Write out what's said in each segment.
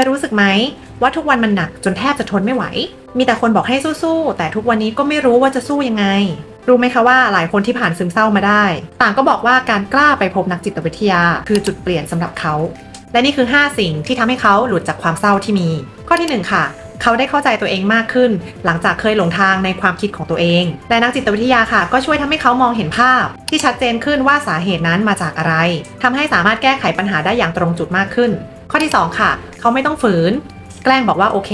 ยรู้สึกไหมว่าทุกวันมันหนักจนแทบจะทนไม่ไหว มีแต่คนบอกให้สู้ๆ แต่ทุกวันนี้ก็ไม่รู้ว่าจะสู้ยังไง รู้ไหมคะว่าหลายคนที่ผ่านซึมเศร้ามาได้ ต่างก็บอกว่าการกล้าไปพบนักจิตวิทยา คือจุดเปลี่ยนสำหรับเขา และนี่คือ 5 สิ่งที่ทำให้เขาหลุดจากความเศร้าที่มี ข้อที่ 1 ค่ะเขาได้เข้าใจตัวเองมากขึ้น หลังจากเคยหลงทางในความคิดของตัวเอง และนักจิตวิทยาค่ะ ก็ช่วยทำให้เขามองเห็นภาพ ที่ชัดเจนขึ้นว่าสาเหตุนั้นมาจากอะไรทำให้สามารถแก้ไขปัญหาได้อย่างตรงจุดมากขึ้น ข้อที่ 2 ค่ะ เขาไม่ต้องฝืน แกล้งบอกว่าโอเค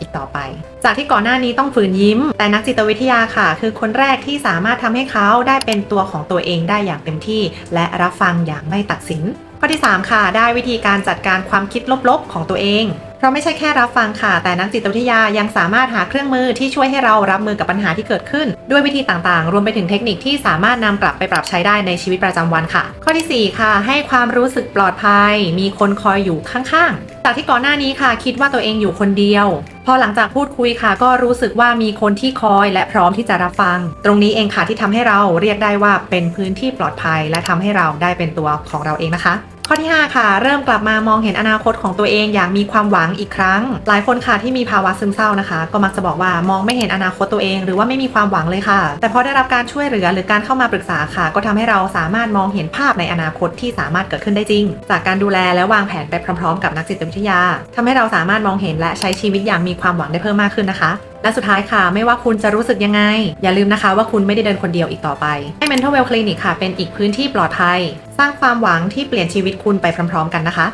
อีกต่อไป จากที่ก่อนหน้านี้ต้องฝืนยิ้ม แต่นักจิตวิทยาค่ะ คือคนแรกที่สามารถทำให้เขาได้เป็นตัวของตัวเองได้อย่างเต็มที่ และรับฟังอย่างไม่ตัดสินข้อที่ 3 ค่ะ ได้วิธีการจัดการความคิดลบๆ ของตัวเองเพราะไม่ใช่แค่รับฟังค่ะ แต่นักจิตวิทยายังสามารถหาเครื่องมือที่ช่วยให้เรารับมือกับปัญหาที่เกิดขึ้น ด้วยวิธีต่างๆ รวมไปถึงเทคนิคที่สามารถนำกลับไปปรับใช้ได้ในชีวิตประจำวันค่ะ ข้อทีสี่ 4 ค่ะ ให้ความรู้สึกปลอดภัย มีคนคอยอยู่ข้างๆ จากที่ก่อนหน้านี้ค่ะ คิดว่าตัวเองอยู่คนเดียว พอหลังจากพูดคุยค่ะ ก็รู้สึกว่ามีคนที่คอยและพร้อมที่จะรับฟัง ตรงนี้เองค่ะที่ทำให้เราเรียกได้ว่าเป็นพื้นที่ปลอดภัย และทำให้เราได้เป็นตัวของเราเองนะคะ ข้อที่ 5 ค่ะ เริ่มกลับมามองเห็นอนาคตของตัวเองอย่างมีความหวังอีกครั้ง หลายคนค่ะที่มีภาวะซึมเศร้านะคะ ก็มักจะบอกว่ามองไม่เห็นอนาคตตัวเอง หรือว่าไม่มีความหวังเลยค่ะ แต่พอได้รับการช่วยเหลือหรือการเข้ามาปรึกษาค่ะ ก็ทำให้เราสามารถมองเห็นภาพในอนาคตที่สามารถเกิดขึ้นได้จริง จากการดูแลและวางแผนไปพร้อม ๆ กับนักจิตวิทยาทำให้เราสามารถมองเห็นและใช้ชีวิตอย่างมีความหวังได้เพิ่มมากขึ้นนะคะและสุดท้ายค่ะ ไม่ว่าคุณจะรู้สึกยังไง อย่าลืมนะคะว่าคุณไม่ได้เดินคนเดียวอีกต่อไป ให้ Mental Well Clinic ค่ะ เป็นอีกพื้นที่ปลอดภัย ร้างความหวังที่เปลี่ยนชีวิตคุณไปพร้อมๆ กันนะคะ